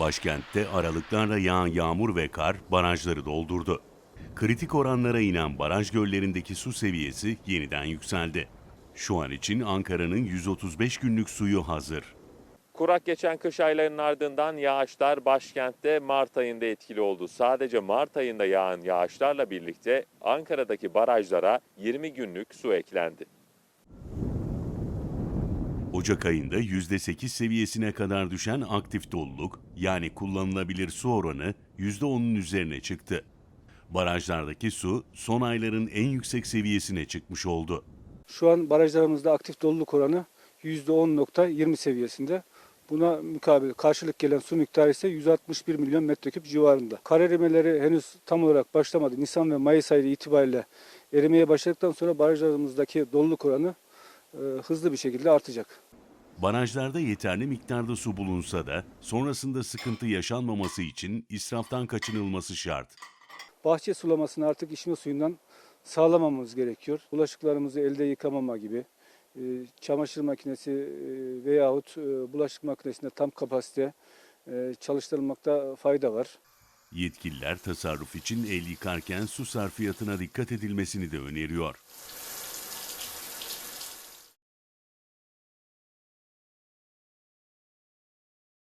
Başkentte aralıklarla yağan yağmur ve kar barajları doldurdu. Kritik oranlara inen baraj göllerindeki su seviyesi yeniden yükseldi. Şu an için Ankara'nın 135 günlük suyu hazır. Kurak geçen kış aylarının ardından yağışlar başkentte Mart ayında etkili oldu. Sadece Mart ayında yağan yağışlarla birlikte Ankara'daki barajlara 20 günlük su eklendi. Ocak ayında %8 seviyesine kadar düşen aktif doluluk yani kullanılabilir su oranı %10'un üzerine çıktı. Barajlardaki su son ayların en yüksek seviyesine çıkmış oldu. Şu an barajlarımızda aktif doluluk oranı %10.20 seviyesinde. Buna mukabil karşılık gelen su miktarı ise 161 milyon metreküp civarında. Kar erimeleri henüz tam olarak başlamadı. Nisan ve Mayıs ayı itibariyle erimeye başladıktan sonra barajlarımızdaki doluluk oranı e, hızlı bir şekilde artacak. Barajlarda yeterli miktarda su bulunsa da sonrasında sıkıntı yaşanmaması için israftan kaçınılması şart. Bahçe sulamasını artık içme suyundan sağlamamamız gerekiyor. Bulaşıklarımızı elde yıkamama gibi, e, çamaşır makinesi e, veyahut e, bulaşık makinesinde tam kapasite çalıştırılmakta fayda var. Yetkililer tasarruf için el yıkarken su sarfiyatına dikkat edilmesini de öneriyor.